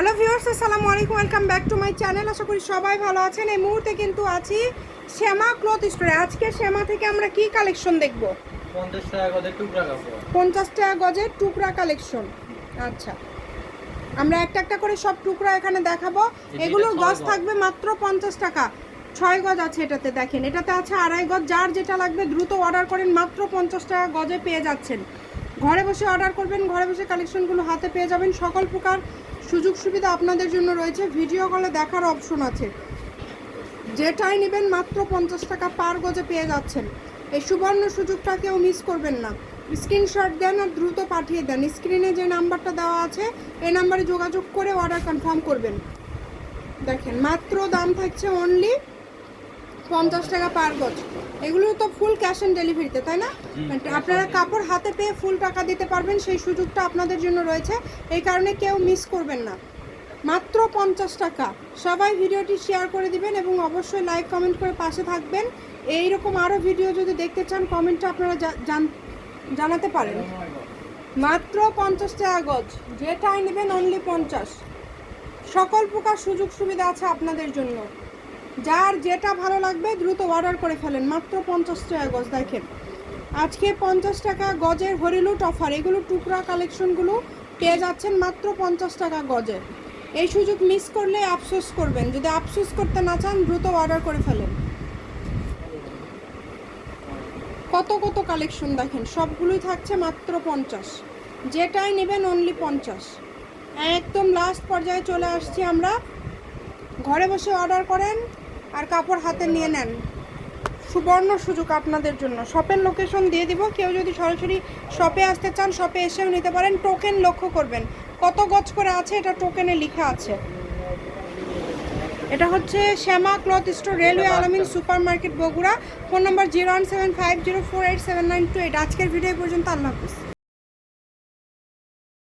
Hello viewers আসসালামু আলাইকুম welcome back to my channel. আশা করি সবাই ভালো আছেন। এই মুহূর্তে কিন্তু আছি শ্যামা ক্লথ স্টোরে। আজকে শ্যামা থেকে আমরা কি কালেকশন দেখব? পঞ্চাশ টাকা করে টুকরা পঞ্চাশ টাকা গজের টুকরা কালেকশন। আচ্ছা। আমরা একটা একটা করে সব টুকরা এখানে দেখাবো। এগুলোর গজ গজ। থাকবে মাত্র পঞ্চাশ টাকা। ছয় গজ আছে এটাতে দেখেন। এটাতে আছে আড়াই গজ। যার যেটা লাগবে দ্রুত অর্ডার করেন। মাত্র পঞ্চাশ টাকা গজে পেয়ে যাচ্ছেন। ঘরে বসে অর্ডার করবেন। ঘরে বসে কালেকশনগুলো হাতে পেয়ে যাবেন। সকল প্রকার সুযোগ সুবিধা আপনাদের জন্য রয়েছে। ভিডিও কলে দেখার অপশন আছে। যেটাই নেবেন মাত্র পঞ্চাশ টাকা পার গজে পেয়ে যাচ্ছেন। এই সুবর্ণ সুযোগটা কেউ মিস করবেন না। স্ক্রিনশট দেন আর দ্রুত পাঠিয়ে দেন। স্ক্রিনে যে নাম্বারটা দেওয়া আছে, এই নাম্বারে যোগাযোগ করে অর্ডার কনফার্ম করবেন। দেখেন, মাত্র দাম থাকছে অনলি পঞ্চাশ টাকা পার গজ এগুলো তো ফুল ক্যাশ অন ডেলিভারিতে তাই না? মানে আপনারা কাপড় হাতে পেয়ে ফুল টাকা দিতে পারবেন সেই সুযোগটা আপনাদের জন্য রয়েছে। এই কারণে কেউ মিস করবেন না। মাত্র পঞ্চাশ টাকা। সবাই ভিডিওটি শেয়ার করে দিবেন এবং অবশ্যই লাইক কমেন্ট করে পাশে থাকবেন। এই রকম আরও ভিডিও যদি দেখতে চান কমেন্টে আপনারা জান- জানাতে পারেন। মাত্র পঞ্চাশ টাকা গজ। যেটাই নেবেন অনলি পঞ্চাশ। সকল প্রকার সুযোগ সুবিধা আছে আপনাদের জন্য। যার যেটা ভালো লাগবে দ্রুত অর্ডার করে ফেলেন। মাত্র পঞ্চাশ টাকা গজ, দেখেন। আজকে পঞ্চাশ টাকা গজের হরিলুট অফার এগুলো টুকরা কালেকশনগুলো পেয়ে যাচ্ছেন মাত্র পঞ্চাশ টাকা গজের এই সুযোগ মিস করলে আফসোস করবেন। যদি আফসোস করতে না চান, দ্রুত অর্ডার করে ফেলেন। কত কত কালেকশন দেখেন, সবগুলোই থাকছে মাত্র পঞ্চাশ। যেটাই নেবেন অনলি পঞ্চাশ। একদম লাস্ট পর্যায়ে চলে আসছি আমরা। ঘরে বসে অর্ডার করেন। আর কাপড় হাতে নিয়ে নেন। সুবর্ণ সুযোগ আপনাদের জন্য। শপের লোকেশন দিয়ে দিব। কেউ যদি সরাসরি শপে আসতে চান শপে এসেও নিতে পারেন। টোকেন লক্ষ্য করবেন। কত গজ করে আছে এটা টোকেনে লেখা আছে। এটা হচ্ছে Shyama cloth store railway Alamin super market Bogura. Phone number zero one seven five zero four eight seven nine two eight. আজকের ভিডিও পর্যন্ত। আল্লাহ হাফিজ।